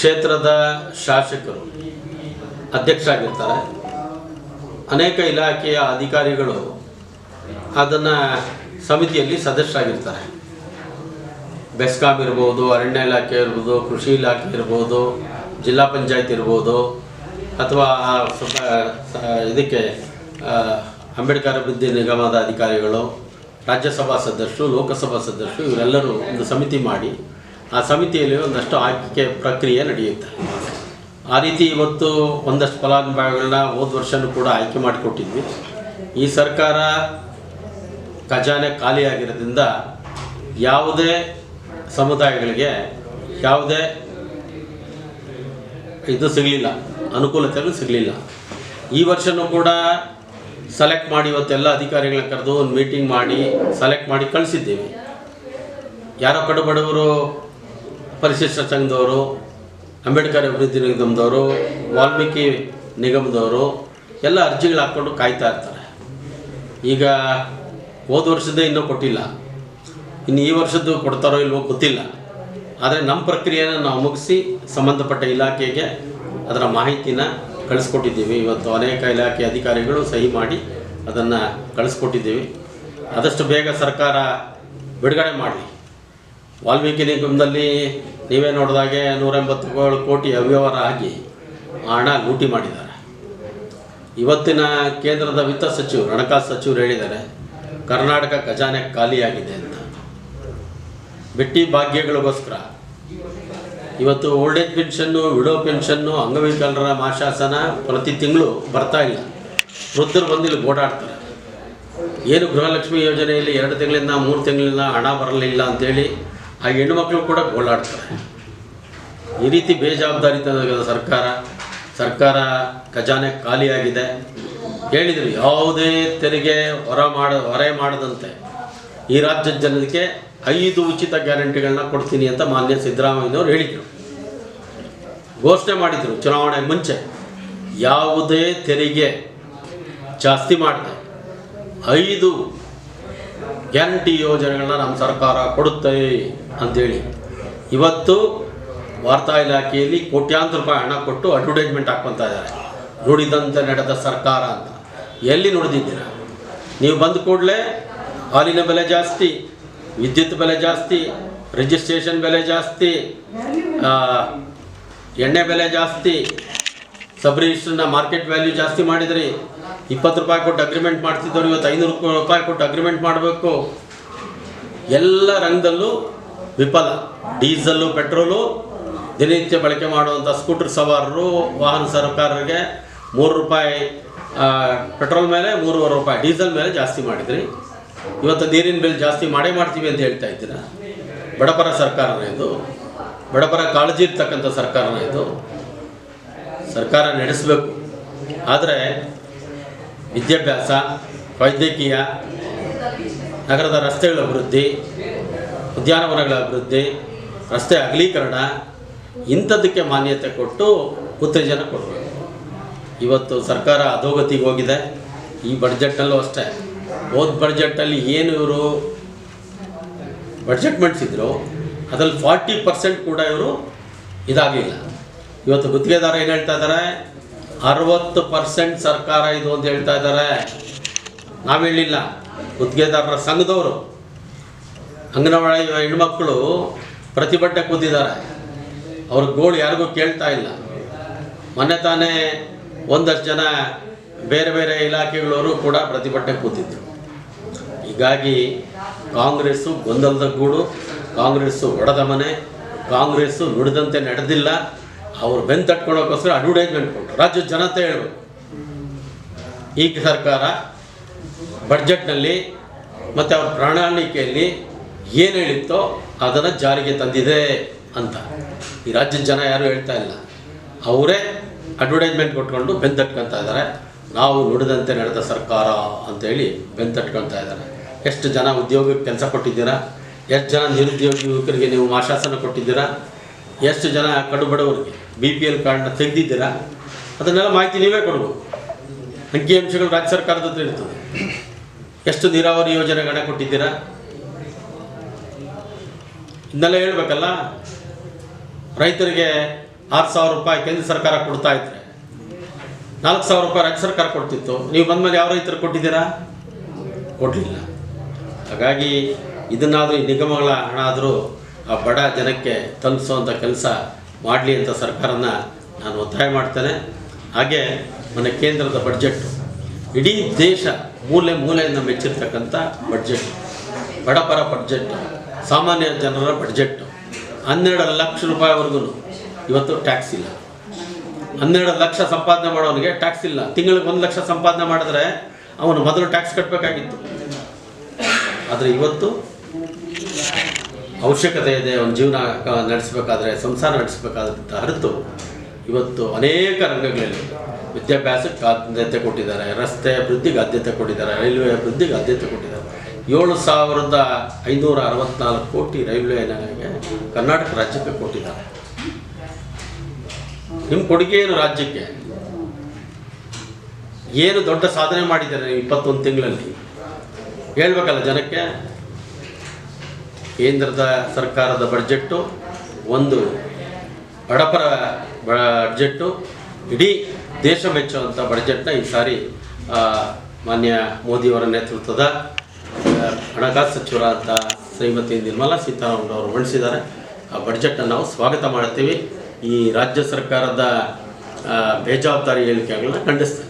ಕ್ಷೇತ್ರದ ಶಾಸಕರು ಅಧ್ಯಕ್ಷರಾಗಿರ್ತಾರೆ. ಅನೇಕ ಇಲಾಖೆಯ ಅಧಿಕಾರಿಗಳು ಅದನ್ನು ಸಮಿತಿಯಲ್ಲಿ ಸದಸ್ಯರಾಗಿರ್ತಾರೆ. ಬೆಸ್ಕಾಂ ಇರ್ಬೋದು, ಅರಣ್ಯ ಇಲಾಖೆ ಇರ್ಬೋದು, ಕೃಷಿ ಇಲಾಖೆ ಇರ್ಬೋದು, ಜಿಲ್ಲಾ ಪಂಚಾಯತ್ ಇರ್ಬೋದು, ಅಥವಾ ಇದಕ್ಕೆ ಅಂಬೇಡ್ಕರ್ ಅಭಿವೃದ್ಧಿ ನಿಗಮದ ಅಧಿಕಾರಿಗಳು, ರಾಜ್ಯಸಭಾ ಸದಸ್ಯರು, ಲೋಕಸಭಾ ಸದಸ್ಯರು, ಇವರೆಲ್ಲರೂ ಒಂದು ಸಮಿತಿ ಮಾಡಿ ಆ ಸಮಿತಿಯಲ್ಲಿ ಒಂದಷ್ಟು ಆಯ್ಕೆ ಪ್ರಕ್ರಿಯೆ ನಡೆಯುತ್ತೆ. ಆ ರೀತಿ ಇವತ್ತು ಒಂದಷ್ಟು ಫಲಾನುಭವಿಗಳನ್ನ ಹೋದ ವರ್ಷನೂ ಕೂಡ ಆಯ್ಕೆ ಮಾಡಿಕೊಟ್ಟಿದ್ವಿ. ಈ ಸರ್ಕಾರ ಖಜಾನೆ ಖಾಲಿಯಾಗಿರೋದ್ರಿಂದ ಯಾವುದೇ ಸಮುದಾಯಗಳಿಗೆ ಯಾವುದೇ ಇದು ಸಿಗಲಿಲ್ಲ ಅನುಕೂಲತೆಗಳು ಸಿಗಲಿಲ್ಲ. ಈ ವರ್ಷನೂ ಕೂಡ ಸೆಲೆಕ್ಟ್ ಮಾಡಿ ಇವತ್ತೆಲ್ಲ ಅಧಿಕಾರಿಗಳನ್ನ ಕರೆದು ಒಂದು ಮೀಟಿಂಗ್ ಮಾಡಿ ಸೆಲೆಕ್ಟ್ ಮಾಡಿ ಕಳಿಸಿದ್ದೀವಿ. ಯಾರೋ ಕಡು ಬಡವರು ಪರಿಶಿಷ್ಟ ಸಂಘದವರು, ಅಂಬೇಡ್ಕರ್ ಅಭಿವೃದ್ಧಿ ನಿಗಮದವರು, ವಾಲ್ಮೀಕಿ ನಿಗಮದವರು ಎಲ್ಲ ಅರ್ಜಿಗಳು ಹಾಕ್ಕೊಂಡು ಕಾಯ್ತಾ ಇರ್ತಾರೆ. ಈಗ ಹೋದ ವರ್ಷದೇ ಇನ್ನೂ ಕೊಟ್ಟಿಲ್ಲ. ಇನ್ನು ಈ ವರ್ಷದ್ದು ಕೊಡ್ತಾರೋ ಇಲ್ವೋ ಗೊತ್ತಿಲ್ಲ. ಆದರೆ ನಮ್ಮ ಪ್ರಕ್ರಿಯೆನ ನಾವು ಮುಗಿಸಿ ಸಂಬಂಧಪಟ್ಟ ಇಲಾಖೆಗೆ ಅದರ ಮಾಹಿತಿನ ಕಳಿಸ್ಕೊಟ್ಟಿದ್ದೀವಿ. ಇವತ್ತು ಅನೇಕ ಇಲಾಖೆ ಅಧಿಕಾರಿಗಳು ಸಹಿ ಮಾಡಿ ಅದನ್ನು ಕಳಿಸ್ಕೊಟ್ಟಿದ್ದೀವಿ. ಆದಷ್ಟು ಬೇಗ ಸರ್ಕಾರ ಬಿಡುಗಡೆ ಮಾಡಲಿ. ವಾಲ್ಮೀಕಿ ನಿಗಮದಲ್ಲಿ ನೀವೇ ನೋಡಿದಾಗೆ ನೂರ ಎಂಬತ್ತೇಳು ಕೋಟಿ ಅವ್ಯವಹಾರ ಆಗಿ ಹಣ ಲೂಟಿ ಮಾಡಿದ್ದಾರೆ. ಇವತ್ತಿನ ಕೇಂದ್ರದ ವಿತ್ತ ಸಚಿವರು, ಹಣಕಾಸು ಸಚಿವರು ಹೇಳಿದ್ದಾರೆ, ಕರ್ನಾಟಕ ಖಜಾನೆ ಖಾಲಿಯಾಗಿದೆ ಅಂತ. ಬಿಟ್ಟಿ ಭಾಗ್ಯಗಳಿಗೋಸ್ಕರ. ಇವತ್ತು old age pension, widow pension, ಅಂಗವಿಕಲರ ಮಾಶಾಸನ ಪ್ರತಿ ತಿಂಗಳು ಬರ್ತಾ ಇಲ್ಲ. ವೃದ್ಧರು ಬಂದು ಇಲ್ಲಿ ಓಡಾಡ್ತಾರೆ. ಏನು ಗೃಹಲಕ್ಷ್ಮಿ ಯೋಜನೆಯಲ್ಲಿ ಎರಡು ತಿಂಗಳಿಂದ ಮೂರು ತಿಂಗಳಿಂದ ಹಣ ಬರಲಿಲ್ಲ ಅಂತೇಳಿ ಆ ಹೆಣ್ಣು ಮಕ್ಕಳು ಕೂಡ ಗೋಳಾಡ್ತಾರೆ. ಈ ರೀತಿ ಬೇಜವಾಬ್ದಾರಿತನದ ಸರ್ಕಾರ ಸರ್ಕಾರ ಖಜಾನೆ ಖಾಲಿಯಾಗಿದೆ. ಹೇಳಿದರು, ಯಾವುದೇ ತೆರಿಗೆ ಹೊರ ಮಾಡ, ಹೊರೆ ಮಾಡದಂತೆ ಈ ರಾಜ್ಯದ ಜನರಿಗೆ ಐದು ಉಚಿತ ಗ್ಯಾರಂಟಿಗಳನ್ನ ಕೊಡ್ತೀನಿ ಅಂತ ಮಾನ್ಯ ಸಿದ್ದರಾಮಯ್ಯನವರು ಹೇಳಿದರು. ಘೋಷಣೆ ಮಾಡಿದರು, ಚುನಾವಣೆ ಮುಂಚೆ ಯಾವುದೇ ತೆರಿಗೆ ಜಾಸ್ತಿ ಮಾಡಿದೆ ಐದು ಗ್ಯಾರಂಟಿ ಯೋಜನೆಗಳನ್ನ ನಮ್ಮ ಸರ್ಕಾರ ಕೊಡುತ್ತೆ. ಅಂತೇಳಿ. ಇವತ್ತು ವಾರ್ತಾ ಇಲಾಖೆಯಲ್ಲಿ ಕೋಟ್ಯಾಂತರ ರೂಪಾಯಿ ಹಣ ಕೊಟ್ಟು ಅಡ್ವರ್ಟೈಸ್ಮೆಂಟ್ ಹಾಕ್ಕೊತಾ ಇದ್ದಾರೆ. ನುಡಿದಂತೆ ನಡೆದ ಸರ್ಕಾರ ಅಂತ. ಎಲ್ಲಿ ನುಡಿದಿದ್ದೀರಾ? ನೀವು ಬಂದ ಕೂಡಲೇ ಹಾಲಿನ ಬೆಲೆ ಜಾಸ್ತಿ, ವಿದ್ಯುತ್ ಬೆಲೆ ಜಾಸ್ತಿ ರಿಜಿಸ್ಟ್ರೇಷನ್ ಬೆಲೆ ಜಾಸ್ತಿ ಎಣ್ಣೆ ಬೆಲೆ ಜಾಸ್ತಿ ಸಬ್ ರಿಜಿಸ್ಟ್ರನ್ನ ಮಾರ್ಕೆಟ್ ವ್ಯಾಲ್ಯೂ ಜಾಸ್ತಿ ಮಾಡಿದ್ರಿ. ಇಪ್ಪತ್ತು ರೂಪಾಯಿ ಕೊಟ್ಟು ಅಗ್ರಿಮೆಂಟ್ ಮಾಡ್ತಿದ್ದವ್ರು, ಇವತ್ತು ಐನೂರು ರೂಪಾಯಿ ಕೊಟ್ಟು ಅಗ್ರಿಮೆಂಟ್ ಮಾಡಬೇಕು. ಎಲ್ಲ ರಂಗದಲ್ಲೂ ವಿಫಲ. ಡೀಸೆಲ್ಲು ಪೆಟ್ರೋಲು, ದಿನನಿತ್ಯ ಬಳಕೆ ಮಾಡುವಂಥ ಸ್ಕೂಟರ್ ಸವಾರರು, ವಾಹನ ಸರ್ಕಾರರಿಗೆ ಮೂರು ರೂಪಾಯಿ ಪೆಟ್ರೋಲ್ ಮೇಲೆ ಮೂರುವರೆ ರೂಪಾಯಿ, ಡೀಸೆಲ್ ಮೇಲೆ ಜಾಸ್ತಿ ಮಾಡಿದ್ರಿ. ಇವತ್ತು ನೀರಿನ ಬಿಲ್ ಜಾಸ್ತಿ ಮಾಡೇ ಮಾಡ್ತೀವಿ ಅಂತ ಹೇಳ್ತಾ ಇದ್ದೀರಾ? ಬಡಪರ ಸರ್ಕಾರನ ಇದು. ಬಡಪರ ಕಾಳಜಿ ಇರ್ತಕ್ಕಂಥ ಸರ್ಕಾರನ ಇದು. ಸರ್ಕಾರ ನಡೆಸಬೇಕು. ಆದರೆ ವಿದ್ಯಾಭ್ಯಾಸ, ವೈದ್ಯಕೀಯ, ನಗರದ ರಸ್ತೆಗಳ ಅಭಿವೃದ್ಧಿ ಉದ್ಯಾನವನಗಳ ಅಭಿವೃದ್ಧಿ, ರಸ್ತೆ ಅಗಲೀಕರಣ, ಇಂಥದ್ದಕ್ಕೆ ಮಾನ್ಯತೆ ಕೊಟ್ಟು ಉತ್ತೇಜನ ಕೊಡಬೇಕು. ಇವತ್ತು ಸರ್ಕಾರ ಅಧೋಗತಿಗೆ ಹೋಗಿದೆ. ಈ ಬಡ್ಜೆಟಲ್ಲೂ ಅಷ್ಟೇ. ಹೋದ ಬಡ್ಜೆಟಲ್ಲಿ ಏನು ಇವರು ಬಡ್ಜೆಟ್ ಮಾಡಿಸಿದ್ರು, ಅದರಲ್ಲಿ ಫಾರ್ಟಿ ಪರ್ಸೆಂಟ್ ಕೂಡ ಇವರು ಇದಾಗಲಿಲ್ಲ. ಇವತ್ತು ಗುತ್ತಿಗೆದಾರ ಏನು ಹೇಳ್ತಾ ಇದ್ದಾರೆ? ಅರವತ್ತು ಪರ್ಸೆಂಟ್ ಸರ್ಕಾರ ಇದು ಅಂತ ಹೇಳ್ತಾ ಇದ್ದಾರೆ. ನಾವು ಹೇಳಲಿಲ್ಲ ಗುತ್ತಿಗೆದಾರರ ಸಂಘದವರು ಅಂಗನವಾಡಿ ಹೆಣ್ಮಕ್ಳು ಪ್ರತಿಭಟನೆ ಕೂತಿದ್ದಾರೆ. ಅವ್ರ ಗೋಳು ಯಾರಿಗೂ ಕೇಳ್ತಾ ಇಲ್ಲ. ಮೊನ್ನೆ ತಾನೇ ಒಂದಷ್ಟು ಜನ ಬೇರೆ ಬೇರೆ ಇಲಾಖೆಗಳವರು ಕೂಡ ಪ್ರತಿಭಟನೆ ಕೂತಿದ್ರು. ಹೀಗಾಗಿ ಕಾಂಗ್ರೆಸ್ಸು ಗೊಂದಲದ ಗೂಡು, ಕಾಂಗ್ರೆಸ್ಸು ಒಡೆದ ಮನೆ, ಕಾಂಗ್ರೆಸ್ಸು ನುಡಿದಂತೆ ನಡೆದಿಲ್ಲ. ಅವ್ರು ಬೆನ್ ತಟ್ಕೊಳೋಕ್ಕೋಸ್ಕರ ಅಡ್ವರ್ಟೈಸ್ಮೆಂಟ್ ಕೊಟ್ಟರು ರಾಜ್ಯದ ಜನತೆ ಹೇಳಬೇಕು. ಈಗ ಸರ್ಕಾರ ಬಡ್ಜೆಟ್ನಲ್ಲಿ ಮತ್ತು ಅವ್ರ ಪ್ರಣಾಳಿಕೆಯಲ್ಲಿ ಏನು ಹೇಳಿತ್ತೋ ಅದನ್ನು ಜಾರಿಗೆ ತಂದಿದೆ ಅಂತ. ಈ ರಾಜ್ಯದ ಜನ ಯಾರೂ ಹೇಳ್ತಾ ಇಲ್ಲ. ಅವರೇ ಅಡ್ವರ್ಟೈಸ್ಮೆಂಟ್ ಕೊಟ್ಕೊಂಡು ಬೆನ್ ತಟ್ಕೊತಾ ಇದ್ದಾರೆ. ನಾವು ನುಡಿದಂತೆ ನಡೆದ ಸರ್ಕಾರ ಅಂತೇಳಿ ಬೆನ್ ತಟ್ಕೊಳ್ತಾ ಇದ್ದಾರೆ. ಎಷ್ಟು ಜನ ಉದ್ಯೋಗಕ್ಕೆ ಕೆಲಸ ಕೊಟ್ಟಿದ್ದೀರಾ? ಎಷ್ಟು ಜನ ನಿರುದ್ಯೋಗಿ ಯುವಕರಿಗೆ ನೀವು ಮಾಶಾಸನ ಕೊಟ್ಟಿದ್ದೀರಾ? ಎಷ್ಟು ಜನ ಕಡುಬಡವರಿಗೆ ಬಿ ಪಿ ಎಲ್ ಕಾರ್ಡ್ನ ತೆಗೆದಿದ್ದೀರಾ? ಅದನ್ನೆಲ್ಲ ಮಾಹಿತಿ ನೀವೇ ಕೊಡ್ಬೋದು ಅಂಕಿಅಂಶಗಳು ರಾಜ್ಯ ಸರ್ಕಾರದ ಇರ್ತದೆ. ಎಷ್ಟು ನೀರಾವರಿ ಯೋಜನೆಗಳನ್ನ ಕೊಟ್ಟಿದ್ದೀರಾ? ಇದನ್ನೆಲ್ಲ ಹೇಳ್ಬೇಕಲ್ಲ? ರೈತರಿಗೆ ಆರು ಸಾವಿರ ರೂಪಾಯಿ ಕೇಂದ್ರ ಸರ್ಕಾರ ಕೊಡ್ತಾ ಇದ್ರೆ. ನಾಲ್ಕು ಸಾವಿರ ರೂಪಾಯಿ ರಾಜ್ಯ ಸರ್ಕಾರ ಕೊಡ್ತಿತ್ತು. ನೀವು ಬಂದಮೇಲೆ ಯಾವ ರೈತರು ಕೊಟ್ಟಿದ್ದೀರಾ? ಕೊಡಲಿಲ್ಲ. ಹಾಗಾಗಿ ಇದನ್ನಾದರೂ ಈ ನಿಗಮಗಳ ಹಣ ಆದರೂ ಆ ಬಡ ಜನಕ್ಕೆ ತಲುಪಿಸುವಂಥ ಕೆಲಸ ಮಾಡಲಿ ಅಂತ ಸರ್ಕಾರನ ನಾನು ಒತ್ತಾಯ ಮಾಡ್ತೇನೆ. ಹಾಗೆ ನನ್ನ ಕೇಂದ್ರದ ಬಡ್ಜೆಟ್ ಇಡೀ ದೇಶ ಮೂಲೆ ಮೂಲೆಯಿಂದ ಮೆಚ್ಚಿರ್ತಕ್ಕಂಥ ಬಡ್ಜೆಟ್ ಬಡಪರ ಬಡ್ಜೆಟ್ ಸಾಮಾನ್ಯ ಜನರ ಬಡ್ಜೆಟ್ ಹನ್ನೆರಡು ಲಕ್ಷ ರೂಪಾಯಿವರೆಗೂ ಇವತ್ತು ಟ್ಯಾಕ್ಸ್ ಇಲ್ಲ. ಹನ್ನೆರಡು ಲಕ್ಷ ಸಂಪಾದನೆ ಮಾಡೋನಿಗೆ ಟ್ಯಾಕ್ಸ್ ಇಲ್ಲ. ತಿಂಗಳಿಗೆ ಒಂದು ಲಕ್ಷ ಸಂಪಾದನೆ ಮಾಡಿದ್ರೆ ಅವನು ಮೊದಲು ಟ್ಯಾಕ್ಸ್ ಕಟ್ಟಬೇಕಾಗಿತ್ತು ಆದರೆ ಇವತ್ತು ಅವಶ್ಯಕತೆ ಇದೆ ಒಂದು ಜೀವನ ನಡೆಸಬೇಕಾದ್ರೆ, ಸಂಸಾರ ನಡೆಸಬೇಕಾದಂಥ ಹರಿತು ಇವತ್ತು ಅನೇಕ ರಂಗಗಳಲ್ಲಿ ವಿದ್ಯಾಭ್ಯಾಸಕ್ಕೆ ಆದ್ಯತೆ ಕೊಟ್ಟಿದ್ದಾರೆ, ರಸ್ತೆ ಅಭಿವೃದ್ಧಿಗೆ ಆದ್ಯತೆ ಕೊಟ್ಟಿದ್ದಾರೆ, ರೈಲ್ವೆ ಅಭಿವೃದ್ಧಿಗೆ ಆದ್ಯತೆ ಕೊಟ್ಟಿದ್ದಾರೆ. ಏಳು ಸಾವಿರದ ಐನೂರ ಅರವತ್ನಾಲ್ಕು ಕೋಟಿ ರೈಲ್ವೆಗೆ ಕರ್ನಾಟಕ ರಾಜ್ಯಕ್ಕೆ ಕೊಟ್ಟಿದ್ದಾರೆ. ನಿಮ್ಮ ಕೊಡುಗೆ ಏನು ರಾಜ್ಯಕ್ಕೆ? ಏನು ದೊಡ್ಡ ಸಾಧನೆ ಮಾಡಿದ್ದಾರೆ ನೀವು ಇಪ್ಪತ್ತೊಂದು ತಿಂಗಳಲ್ಲಿ? ಹೇಳ್ಬೇಕಲ್ಲ ಜನಕ್ಕೆ? ಕೇಂದ್ರದ ಸರ್ಕಾರದ ಬಡ್ಜೆಟ್ಟು ಒಂದು ಬಡಪರ ಬಡ್ಜೆಟ್ಟು ಇಡೀ ದೇಶ ಮೆಚ್ಚುವಂಥ ಬಡ್ಜೆಟ್ನ ಈ ಸಾರಿ ಮಾನ್ಯ ಮೋದಿಯವರ ನೇತೃತ್ವದ ಹಣಕಾಸು ಸಚಿವರಾದ ಶ್ರೀಮತಿ ನಿರ್ಮಲಾ ಸೀತಾರಾಮನ್ ಅವರು ಮಂಡಿಸಿದ್ದಾರೆ ಆ ಬಡ್ಜೆಟನ್ನು ನಾವು ಸ್ವಾಗತ ಮಾಡ್ತೀವಿ ಈ ರಾಜ್ಯ ಸರ್ಕಾರದ ಬೇಜವಾಬ್ದಾರಿ ಹೇಳಿಕೆಗಳನ್ನ ಖಂಡಿಸ್ತೇವೆ